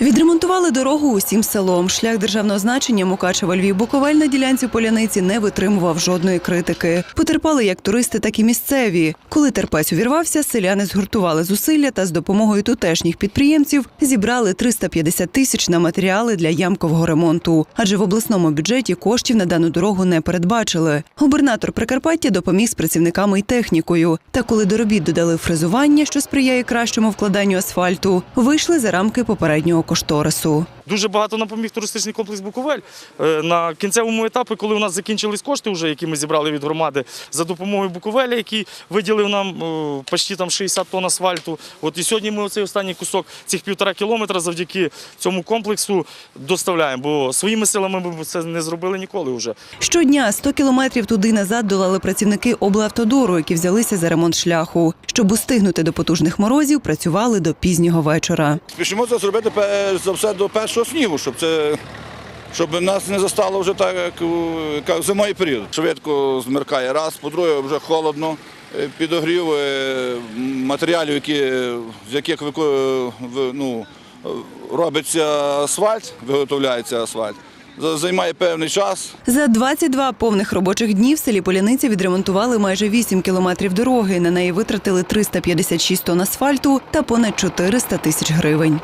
Відремонтували дорогу усім селом. Шлях державного значення Мукачева Львів Буковель на ділянці поляниці не витримував жодної критики. Потерпали як туристи, так і місцеві. Коли терпець увірвався, селяни згуртували зусилля та з допомогою тутешніх підприємців зібрали 350 тисяч на матеріали для ямкового ремонту. Адже в обласному бюджеті коштів на дану дорогу не передбачили. Губернатор Прикарпаття допоміг з працівниками й технікою. Та коли до робіт додали фрезування, що сприяє кращому вкладанню асфальту, вийшли за рамки попереднього кошторису. Дуже багато нам поміг туристичний комплекс Буковель. Е, На кінцевому етапі, коли у нас закінчились кошти, вже, які ми зібрали від громади, за допомогою Буковеля, який виділив нам е, почти там 60 тонн асфальту. От і сьогодні ми оцей останній кусок цих півтора кілометра завдяки цьому комплексу доставляємо. Бо своїми силами ми це не зробили ніколи вже. Щодня 100 кілометрів туди назад долали працівники облавтодору, які взялися за ремонт шляху. Щоб устигнути до потужних морозів, працювали до пізнього вечора. Спішимо це зробити за все до першого снігу, щоб це. Щоб нас не застало вже так, як, як зимовий період. Швидко змеркає раз, по-друге, вже холодно. Е, Підогрів е, матеріалів, які, з яких вико- ну, е, робиться асфальт, виготовляється асфальт, займає певний час. За 22 повних робочих дні в селі Поляниця відремонтували майже 8 кілометрів дороги. На неї витратили 356 тонн асфальту та понад 400 тисяч гривень.